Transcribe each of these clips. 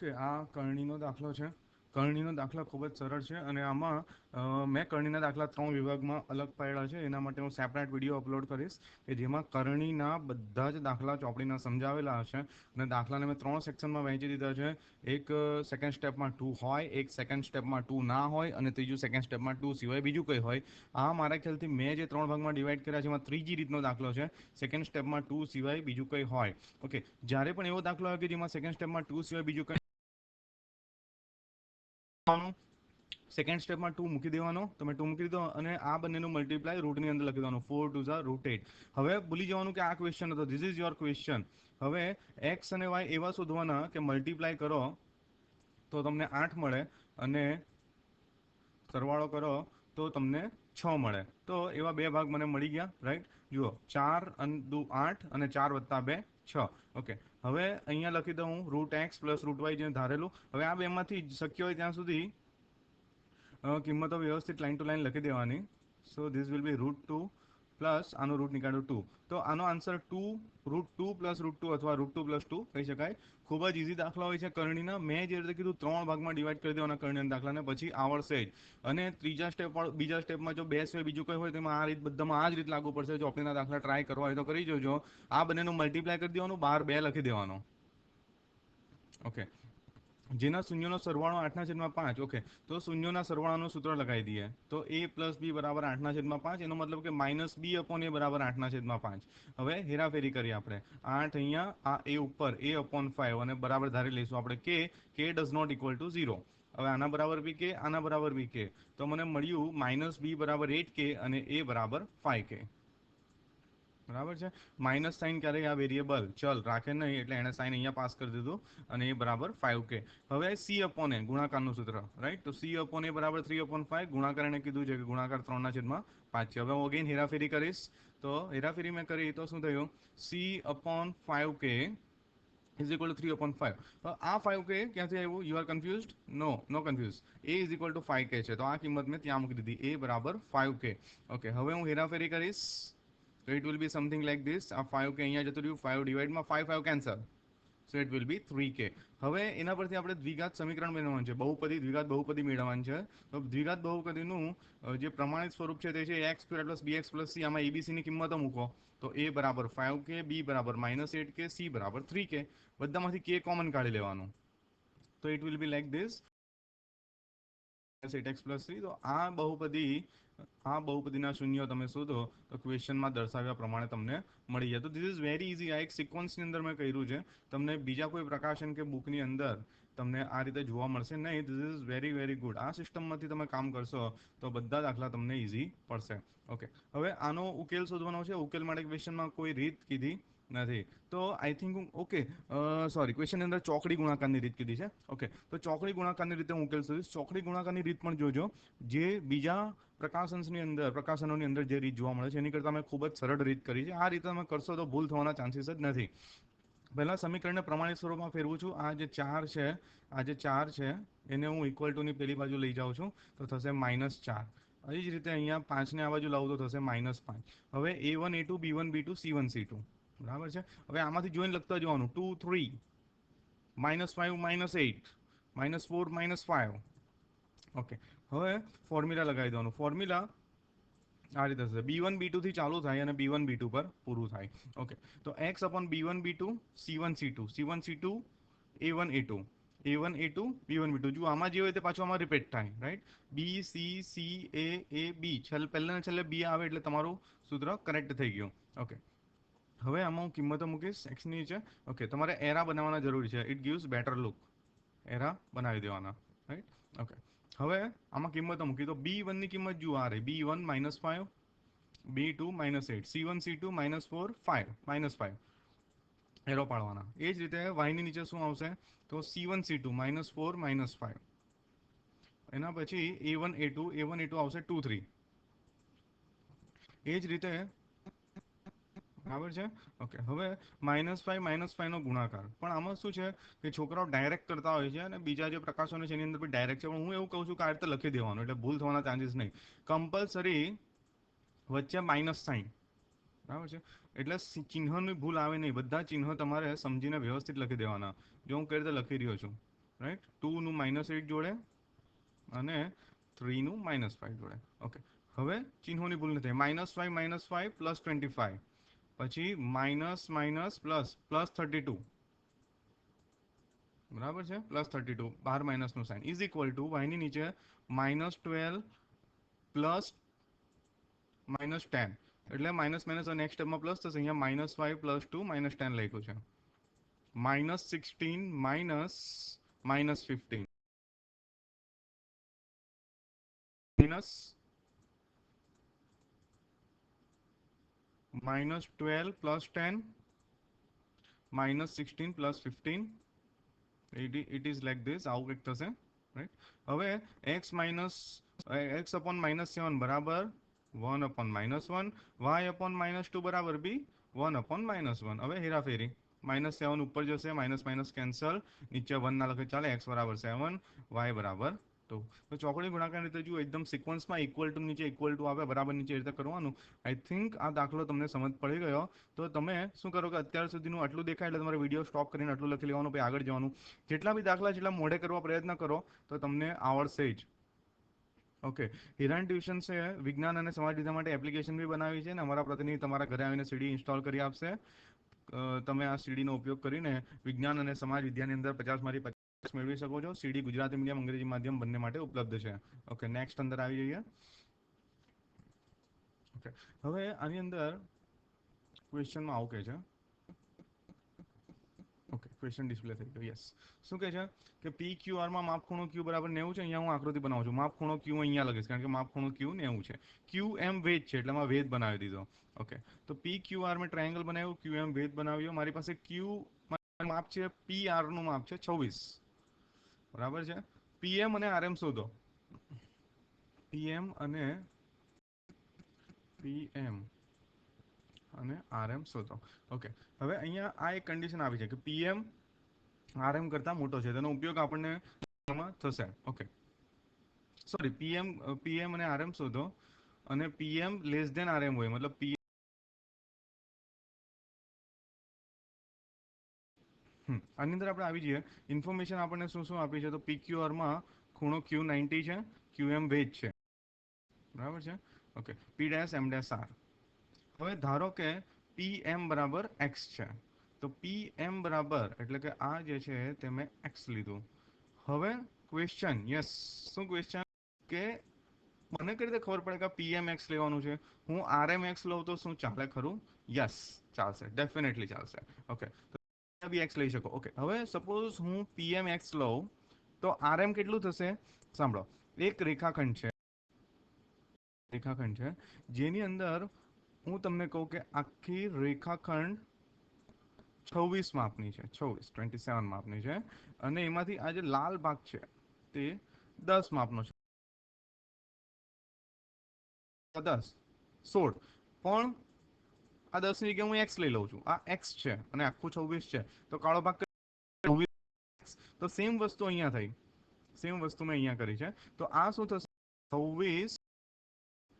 કે આ કરણીનો દાખલો છે. કરણીનો દાખલો ખૂબ જ સરળ છે અને આમાં મેં કરણીના દાખલા ત્રણ વિભાગમાં અલગ પાડ્યા છે. એના માટે હું સેપરેટ વીડિયો અપલોડ કરીશ કે જેમાં કરણીના બધા જ દાખલા ચોપડીના સમજાવેલા હશે અને દાખલાને મેં ત્રણ સેક્શનમાં વહેંચી દીધા છે. એક સેકન્ડ સ્ટેપમાં ટુ હોય, એક સેકન્ડ સ્ટેપમાં ટુ ના હોય અને ત્રીજું સેકન્ડ સ્ટેપમાં ટુ સિવાય બીજું કંઈ હોય. આ મારા ખ્યાલથી મેં જે ત્રણ ભાગમાં ડિવાઈડ કર્યા છે એમાં ત્રીજી રીતનો દાખલો છે. સેકન્ડ સ્ટેપમાં ટુ સિવાય બીજું કંઈ હોય. ઓકે જ્યારે પણ એવો દાખલો હોય કે જેમાં સેકન્ડ સ્ટેપમાં ટુ સિવાય બીજું કંઈ સેકન્ડ સ્ટેપમાં ટુ મૂકી દેવાનો. તમે ટુ મૂકી દીધો અને આ બંનેનું મલ્ટીપ્લાય રૂટની અંદર લખી દેવાનું. ફોર ટુ ઝા રૂટ એટ હવે ભૂલી જવાનું કે આ ક્વેશ્ચન હતો. ધીસ ઇઝ યોર ક્વેશ્ચન હવે એક્સ અને વાય એવા શોધવાના કે મલ્ટીપ્લાય કરો તો તમને આઠ મળે અને સરવાળો કરો તો તમને છ મળે. તો એવા બે ભાગ મને મળી ગયા રાઈટ જુઓ, ચાર અને દુ આઠ અને ચાર વત્તા બે. છ. ઓકે હવે અહીંયા લખી દઉં હું root X plus root Y જે ધારેલું. હવે આ બેમાંથી શક્ય હોય ત્યાં સુધી કિંમતો વ્યવસ્થિત લાઇન ટુ લાઇન લખી દેવાની. So this will be root two plus આનો રૂટ નીકાળ્યું ટુ તો આનો answer two root two plus root two અથવા રૂટ ટુ પ્લસ ટુ કહી શકાય. ખૂબ જ ઇઝી દાખલા હોય છે કરણીના. મેં જે રીતે કીધું ત્રણ ભાગમાં ડિવાઈડ કરી દેવાના કરણીના દાખલાને પછી આવડશે જ. અને ત્રીજા સ્ટેપ બીજા સ્ટેપમાં જો બે સિવાય બીજું કંઈ હોય તેમાં આ રીત બધામાં આ જ રીત લાગુ પડશે. જો આપણેના દાખલા ટ્રાય કરવા હોય તો કરી જોજો. આ બંનેનું મલ્ટીપ્લાય કરી દેવાનું. બાર બે લખી દેવાનો. ઓકે જેના શૂન્યનો સરવાળો આઠના છેદમાં પાંચ ઓકે તો શૂન્યોના સરવાળાનું સૂત્ર લગાવી દઈએ. તો એ પ્લસ બી બરાબર આઠના છેદમાં પાંચ, એનો મતલબ કે માઇનસ બી અપોન એ બરાબર આઠના છેદમાં પાંચ. હવે હેરાફેરી કરીએ આપણે. આઠ અહીંયા, આ એ ઉપર એ અપોન ફાઈવ અને બરાબર ધારી લઈશું આપણે કે K does not equal to zero હવે આના બરાબર બી કે આના બરાબર બી કે તો મને મળ્યું માઇનસ બી બરાબર એટ કે અને એ બરાબર ફાઈવ કે બરાબર છે? માઇનસ સાઇન ક્યારેય આ વેરિયેબલ ચલ રાખે નહીં એટલે એણે સાઇન અહીંયા પાસ કરી દીધું અને એ બરાબર ફાઈવ કે હવે સી અપોન એ ગુણાકારનું સૂત્ર રાઈટ તો સી અપોન એ બરાબર થ્રી અપોન ફાઈવ ગુણાકાર એને કીધું છે કે ગુણાકાર ત્રણના છેદમાં પાંચ છે. હવે હું અગેન હેરાફેરી કરીશ. તો હેરાફેરી મેં કરી, તો શું થયું? C upon five K is equal to three upon five આ ફાઈવ કે ક્યાંથી આવ્યું? You are confused no no confuse A is equal to five K છે. તો આ કિંમત મેં ત્યાં મૂકી દીધી. એ બરાબર ફાઈવ કે ઓકે હવે હું હેરાફેરી કરીશ. So it will be something like this. આ 5k અહીંયા જતું રહ્યું. Five ડિવાઈડમાં five five cancel so it will be three K હવે એના પરથી આપણે દ્વિઘાત સમીકરણ મેળવવાનું છે. બહુપદી, દ્વિઘાત બહુપદી મેળવવાનું છે. તો દ્વિઘાત બહુપદીનું જે પ્રમાણિત સ્વરૂપ છે તે છે X square plus B X plus C આમાં એબીસીની કિંમતો મૂકો. તો એ બરાબર 5k b બરાબર માઇનસ એટ કે સી બરાબર થ્રી કે બધામાંથી કે કોમન કાઢી લેવાનું. તો it will be like this eight X plus three તો આ બહુપદી આ બહુપદીના શૂન્ય તમે શોધો તો ક્વેશ્ચનમાં દર્શાવ્યા પ્રમાણે તમને મળી જાય. તો ધીસ ઇઝ વેરી ઇઝી આ એક સિક્વન્સની અંદર મેં કર્યું છે. તમને બીજા કોઈ પ્રકાશન કે બુકની અંદર તમને આ રીતે જોવા મળશે નહીં. This is very very good આ સિસ્ટમમાંથી તમે કામ કરશો તો બધા દાખલા તમને ઇઝી પડશે. ઓકે હવે આનો ઉકેલ શોધવાનો છે. ઉકેલ માટે ક્વેશ્ચનમાં કોઈ રીત કીધી. નથી. તો આઈ થિંક ઓકે સોરી ક્વેશ્ચનની અંદર ચોકડી ગુણાકારની રીત કીધી છે. ઓકે તો ચોકડી ગુણાકારની રીતે હું ઉકેલ શોધીશ. ચોકડી ગુણાકારની રીત પણ જોજો. જે બીજા પ્રકાશનની અંદર પ્રકાશનોની અંદર જે રીત જોવા મળે છે, એની કરતાં મેં ખૂબ જ સરળ રીત કરી છે. આ રીતે તમે કરશો તો ભૂલ થવાના ચાન્સીસ જ નથી. પહેલાં સમીકરણને પ્રમાણિત સ્વરૂપમાં ફેરવું છું. આ જે ચાર છે, આ જે ચાર છે, એને હું ઇક્વલ ટુની પેલી બાજુ લઈ જાઉં છું, તો થશે માઇનસ ચાર. એ જ રીતે અહીંયા પાંચને આ બાજુ લાવું તો થશે માઇનસ પાંચ. હવે A one A two B one B two C one C two બરાબર છે? હવે આમાંથી જોઈને લખતા જવાનું. Two three minus five minus eight minus four minus five okay હવે ફોર્મ્યુલા લગાવી દેવાનું. ફોર્મ્યુલા આ રીતે થશે. બી વન બી ટુથી ચાલુ થાય અને બી વન બી ટુ પર પૂરું થાય. ઓકે તો X upon B one B two C one C two C one C two A one A two A one A two B one B two જો આમાં જે હોય તે પાછું આમાં રિપીટ થાય right B C C A A B છેલ્લે પહેલાં છેલ્લે બી આવે એટલે તમારું સૂત્ર કરેક્ટ થઈ ગયું. ઓકે હવે આમાં હું કિંમતો મૂકીશ એક્સની છે ઓકે તમારે એરા બનાવવાના જરૂરી છે. ઇટ ગીવ્સ બેટર લુક એરા બનાવી દેવાના. રાઈટ ઓકે હવે આમાં કિંમતો મૂકી. તો બી વનની કિંમત જુઓ આ રહી. B one minus five B two minus eight C one C two minus four five minus five arrow પાડવાના. એ જ રીતે વાયની નીચે શું આવશે? તો C one C two minus four minus five એના પછી A one A two A one A two આવશે ટુ થ્રી એ જ રીતે બરાબર છે? ઓકે હવે માઇનસ ફાઈવ માઇનસ ફાઈવનો ગુણાકાર. પણ આમાં શું છે કે છોકરાઓ ડાયરેક્ટ કરતા હોય છે અને બીજા જે પ્રકાશનો છે એની અંદર બી ડાયરેક્ટ છે. પણ હું એવું કહું છું કે આ રીતે લખી દેવાનું, એટલે ભૂલ થવાના ચાન્સીસ નહીં. કમ્પલસરી વચ્ચે માઇનસ સાઇન બરાબર છે? એટલે ચિહ્નની ભૂલ આવે નહીં. બધા ચિહ્નો તમારે સમજીને વ્યવસ્થિત લખી દેવાના. જો હું કઈ રીતે લખી રહ્યો છું? રાઈટ ટુનું માઇનસ એટ જોડે અને થ્રીનું માઇનસ ફાઇવ જોડે. ઓકે હવે ચિહ્નોની ભૂલ નથી. Minus five minus five plus twenty five પછી minus minus plus plus thirty two બરાબર છે? પ્લસ થર્ટી ટુ બાર માઇનસનું સાઇન ઇઝ ઇક્વલ ટુ વાયની નીચે minus twelve plus minus ten એટલે માઇનસ માઇનસ નેક્સ્ટ સ્ટેપમાં પ્લસ થશે. અહીંયા minus five plus two minus ten લખ્યું છે. Minus sixteen minus minus fifteen minus minus 12 plus 10 minus 16 plus 15 it, i- it is like this આવું કંઈક થશે right હવે x minus x upon minus seven બરાબર one upon minus one Y upon minus two બરાબર B one upon minus one હવે હેરાફેરી minus seven ઉપર જશે માઇનસ માઇનસ કેન્સલ નીચે વન ના લખે ચાલે એક્સ બરાબર સેવન વાય બરાબર ટુ તો ચોકડી ગુણાકાર રીતે જુઓ, એકદમ સિક્વન્સમાં ઇક્વલ ટુ નીચે ઇક્વલ ટુ આવે, બરાબર નીચે રીતે કરવાનું. આઈ થિંક આ દાખલો તમને સમજ પડી ગયો. તો તમે શું કરો કે અત્યાર સુધીનું આટલું દેખાય એટલે તમારે વીડિયો સ્ટોપ કરીને આટલું લખી લેવાનું, પછી આગળ જવાનું. જેટલા બી દાખલા જેટલા મોઢે કરવા પ્રયત્ન કરો, તો તમને આવડશે જ. ઓકે હિરાન ટ્યુશન છે, વિજ્ઞાન અને સમાજ વિદ્યા માટે એપ્લિકેશન બી બનાવી છે અને અમારા પ્રતિનિધિ તમારા ઘરે આવીને સીડી ઇન્સ્ટોલ કરી આપશે. તમે આ સીડીનો ઉપયોગ કરીને વિજ્ઞાન અને સમાજ વિદ્યાની અંદર પચાસમાંથી પચાસ મેળવી શકો છો. સીડી ગુજરાતી મીડિયમ અંગ્રેજી માધ્યમ બંને માટે ઉપલબ્ધ છે. ઓકે નેક્સ્ટ અંદર આવી જઈએ. ઓકે હવે આની અંદર ક્વેશ્ચનમાં આવું કહે છે. ઓકે ક્વેશ્ચન ડિસ્પ્લે થઈ ગયો. યસ શું કહે છે? કે પી ક્યુ આરમાં માપ ખૂણો ક્યુ બરાબર નેવું છે, અહીંયા હું આકૃતિ બનાવું છું. માપ ખૂણો ક્યુ અહીંયા લગીશ કારણ કે માપ ખૂણો ક્યુ નેવું છે. ક્યુ એમ વેદ છે, એટલે મેં વેદ બનાવી દીધો. ઓકે તો પી ક્યુ આર મેં ટ્રાયંગલ બનાવ્યું ક્યુ એમ વેદ બનાવ્યો. મારી પાસે ક્યુ માપ છે પી આરનું માપ છે, છવ્વીસ. બરાબર છે? પીએમ અને આરએમ શોધો. પીએમ અને પીએમ અને આરએમ શોધો. ઓકે હવે અહીંયા આ એક કન્ડિશન આવી છે કે પીએમ આરએમ કરતા મોટો છે. તેનો ઉપયોગ આપણને થશે. ઓકે સોરી પીએમ પીએમ અને આરએમ શોધો અને પીએમ લેસ દેન આરએમ હોય, મતલબ પી આની અંદર આપણે આવી જઈએ. ઇન્ફોર્મેશન આપણને શું શું આપી છે? તો પીક્યુઆરમાં ખૂણો ક્યુ નાઇન્ટી છે ક્યુ એમ વેજ છે. બરાબર છે? Okay P dash M dash R હવે ધારો કે પી એમ બરાબર એક્સ છે. તો પી એમ બરાબર એટલે કે આ જે છે તે મેં એક્સ લીધું. હવે ક્વેશ્ચન યસ શું ક્વેશ્ચન કે મને કઈ રીતે ખબર પડે કે પીએમ એક્સ લેવાનું છે? હું આરએમ એક્સ લઉં તો શું ચાલે ખરું? યસ ચાલશે. ડેફિનેટલી ચાલશે. ઓકે બી એક્સ લઈ શકો. ઓકે હવે સપોઝ હું પીએમ એક્સ લઉં, તો આરએમ કેટલું થશે? સાંભળો. એક રેખાખંડ છે. રેખાખંડ છે. જેની અંદર હું તમને કહું કે આખી રેખાખંડ છવ્વીસ માપની છે. છવ્વીસ ટ્વેન્ટી સેવન માપની છે. અને એમાંથી આ જે લાલ ભાગ છે, તે દસ માપનો છે. દસ, સોળ. પણ આ દસની જગ્યાએ હું એક્સ લઈ લઉં છું. આ એક્સ છે અને આખું છવ્વીસ છે. તો કાળો ભાગ તો સેમ વસ્તુ અહીંયા થઈ. સેમ વસ્તુ મેં અહીંયા કરી છે. તો આ શું થશે? છવ્વીસ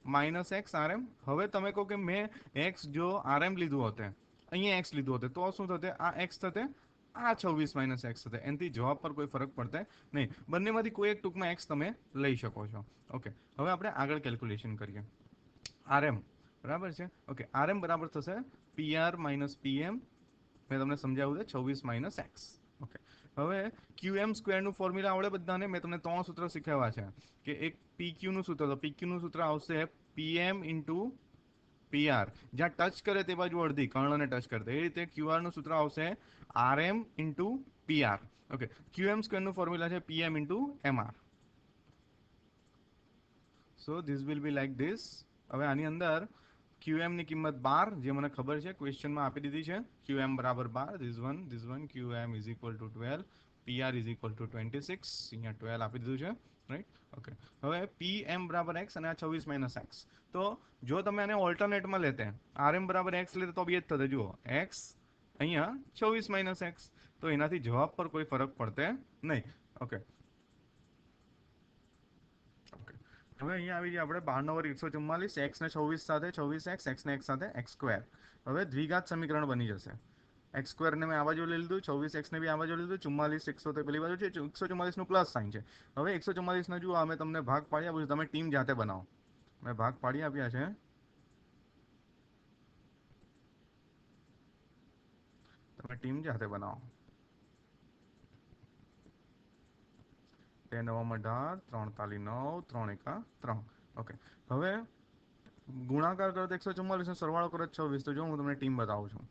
માઇનસ એક્સ આરએમ હવે તમે કહો કે મેં એક્સ જો આરએમ લીધું હતું, અહીંયા એક્સ લીધું હતું, તો શું થતે? આ એક્સ થતે, આ છવ્વીસ માઇનસ એક્સ થતે. એનાથી જવાબ પર કોઈ ફરક પડતે નહીં. બંનેમાંથી કોઈ એક ટૂંકમાં એક્સ તમે લઈ શકો છો. ઓકે. હવે આપણે આગળ કેલ્ક્યુલેશન કરીએ. આરએમ બરાબર છે? ઓકે આરએમ બરાબર થશે પીઆર માઇનસ પીએમ મેં તમને સમજાવ્યું છે, છવ્વીસ માઇનસ એક્સ ઓકે હવે ક્યુ એમ સ્ક્વેરનું ફોર્મ્યુલા આવડે બધાને? મેં તમને ત્રણ સૂત્ર શીખવ્યા છે કે એક પી ક્યુનું સૂત્ર, તો પી સૂત્ર આવશે પીએમ ઇન્ટુ પીઆર જ્યાં ટચ કરે તે બાજુ અડધી, કર્ણને ટચ કરે. એ રીતે ક્યુઆરનું સૂત્ર આવશે RM into PR okay QM સ્ક્વેરનું formula છે PM into MR so this will be like this હવે આની અંદર QM ની કિંમત બાર, જે મને ખબર છે ક્વેશ્ચનમાં આપી દીધી છે. QM બરાબર બાર this one this one QM is equal to twelve PR is equal to twenty six અહીંયા ટ્વેલ્વ આપી દીધું છે રાઈટ ઓકે હવે PM બરાબર એક્સ અને આ છવ્વીસ માઇનસ એક્સ તો જો તમે આને ઓલ્ટરનેટમાં લેતે, RM બરાબર એક્સ લેતે તો બી એ જ થતો જુઓ એક્સ અહીંયા છવ્વીસ માઇનસ એક્સ તો એનાથી જવાબ પર કોઈ ફરક પડતે નહીં. ઓકે ઓકે હવે અહીંયા આવી જઈએ આપણે બાર નંબર એકસો ચુમ્માલીસ એક્સ ને છવ્વીસ સાથે, છવ્વીસ એક્સ એક્સ ને એક્સ સાથે, એક્સ સ્ક્વેર. હવે દ્વિઘાત સમીકરણ બની જશે. એક્સ સ્ક્વેરને મેં આ બાજુ લઈ લીધું, છવ્વીસ એક્સને બી આ બાજુ લીધું ચુમ્માલીસ એકસો તો પેલી બાજુ છે એકસો ચુમ્માલીસનું પ્લસ સાઇન છે. હવે એકસો ચુમ્માલીસના જુઓ અમે તમને ભાગ પાડી આપ્યું તમે ટીમ જાતે બનાવો. મેં ભાગ પાડી આપ્યા છે. તમે ટીમ જાતે બનાવો. બે નવમ અઢાર, ત્રણ તાલી નવ, ત્રણ એકા ત્રણ. ઓકે હવે ગુણાકાર કરો તો એકસો ચુમ્માલીસનો સરવાળો કરો છવ્વીસ. તો જો હું તમને ટીમ બતાવું છું.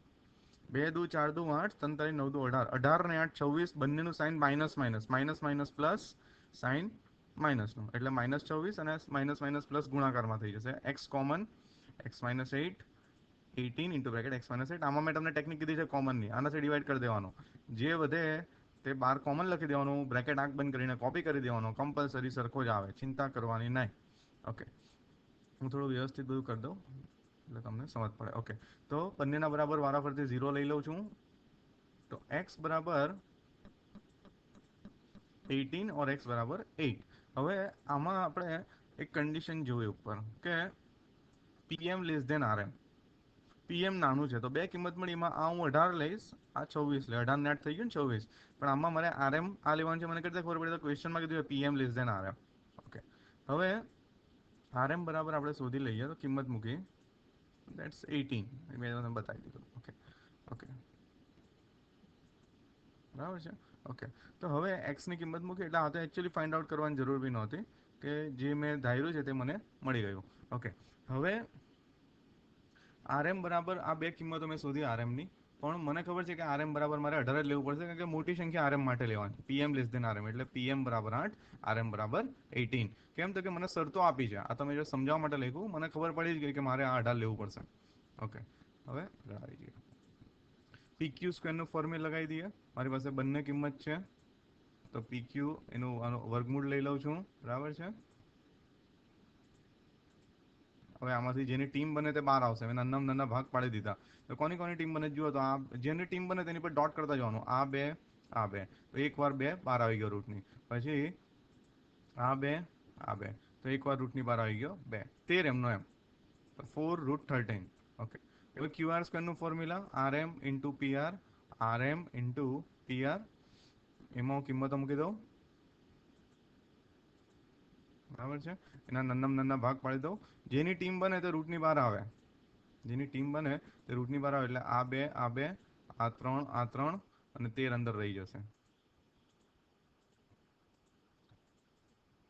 બે દુ ચાર દુ આઠ તારી નવ દુ અઢાર. અઢાર ને આઠ છવ્વીસ, બંનેનું sign minus minus. Minus minus plus sign માઇનસનું એટલે માઇનસ છવ્વીસ અને માઇનસ માઇનસ પ્લસ ગુણાકારમાં થઈ જશે. X common X minus eight eighteen into bracket X minus eight આમાં મેં તમને ટેકનિક કીધી છે કોમનની આનાથી ડિવાઈડ કરી દેવાનું. જે વધે તે બાર કોમન લખી દેવાનું બ્રેકેટ આંખ બંધ કરીને કોપી કરી દેવાનો કમ્પલસરી સરખો જ આવે, ચિંતા કરવાની નહીં. ઓકે હું થોડું વ્યવસ્થિત બધું કરી દઉં, એટલે તમને સમજ પડે. ઓકે તો બંનેના બરાબર વારાફરતી ઝીરો લઈ લઉં છું. તો એક્સ બરાબર એટીન ઓર એક્સ બરાબર એટ હવે આમાં આપણે એક કન્ડિશન જોઈએ ઉપર, કે PM less than RM PM નાનું છે. તો બે કિંમત મળી, એમાં આ હું અઢાર લઈશ, આ છવ્વીસ લે. અઢાર નેટ થઈ ગયું ને છવ્વીસ પણ આમાં મારે આરએમ આ લેવાનું છે, મને કરતા ખબર પડે? તો ક્વેશ્ચનમાં કીધું PM less than RM okay હવે આરએમ બરાબર આપણે શોધી લઈએ, તો કિંમત મૂકી. દેટ્સ એટીન મેં તમને બતાવી દીધું. ઓકે ઓકે બરાબર છે? ઓકે તો હવે એક્સની કિંમત મૂકી, એટલે આ તો એકચ્યુઅલી ફાઇન્ડ આઉટ કરવાની જરૂર બી નહોતી કે જે મેં ધાર્યું છે તે મને મળી ગયું. ઓકે હવે આરએમ બરાબર આ બે કિંમતો મેં શોધી આરએમની. પણ મને ખબર છે કે આરએમ બરાબર મારે અઢાર જ લેવું પડશે કારણ કે મોટી સંખ્યા આરએમ માટે લેવાની. પીએમ લેસ દેન આરએમ, એટલે પીએમ બરાબર આઠ, આરએમ બરાબર એટીન કેમ તો કે મને શરતો આપી છે. આ તમે જો સમજાવવા માટે લખ્યું, મને ખબર પડી જ ગઈ કે મારે આ અઢાર લેવું પડશે. ઓકે હવે આવી જઈએ. પીક્યુ સ્ક્વેરનું ફોર્મ્યુલા લગાવી દઈએ. મારી પાસે બંને કિંમત છે. તો પીક્યુ એનું આનો વર્ગમૂળ લઈ લઉં છું. બરાબર છે? હવે આમાંથી જેની ટીમ બને તે બહાર આવશે. એના નાના નાના ભાગ પાડી દીધા. તો કોની કોની ટીમ બને જુઓ તો આ જેની ટીમ બને તેની પર ડોટ કરતા જવાનું. આ બે આ બે. તો એક વાર બે, બહાર આવી ગયો રૂટની પછી આ બે આ બે. તો એક વાર રૂટની બહાર આવી ગયો બે. તેર એમનો એમ. ફોર રૂટ થર્ટીન ઓકે હવે ક્યુઆર સ્ક્વેરનું formula R M into PR R M into PR એમાં હું કિંમતો મૂકી દઉં. બરાબર છે? એના નાના નાના ભાગ પાડી દઉં. જેની ટીમ બને તે રૂટની બહાર આવે. જેની ટીમ બને તે રૂટની બહાર આવે એટલે આ બે આ બે, આ ત્રણ આ ત્રણ અને તેર અંદર રહી જશે.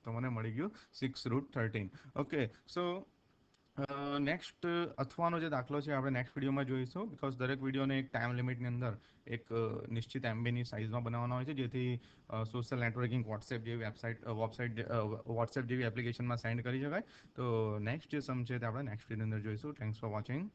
તો મને મળી ગયું six root thirteen okay so next અથવાનો જે દાખલો છે, આપણે નેક્સ્ટ વિડીયોમાં જોઈશું. બિકોઝ દરેક વિડીયોને એક ટાઈમ લિમિટની અંદર એક નિશ્ચિત એમબીની સાઇઝમાં બનાવવાનો હોય છે. જેથી સોશિયલ નેટવર્કિંગ વોટ્સએપ જેવી વેબસાઇટ વેબસાઇટ વોટ્સએપ જેવી એપ્લિકેશનમાં સેન્ડ કરી શકાય. તો નેક્સ્ટ જે સમ છે તે આપણે નેક્સ્ટ વિડીયોની અંદર જોઈશું. Thanks for watching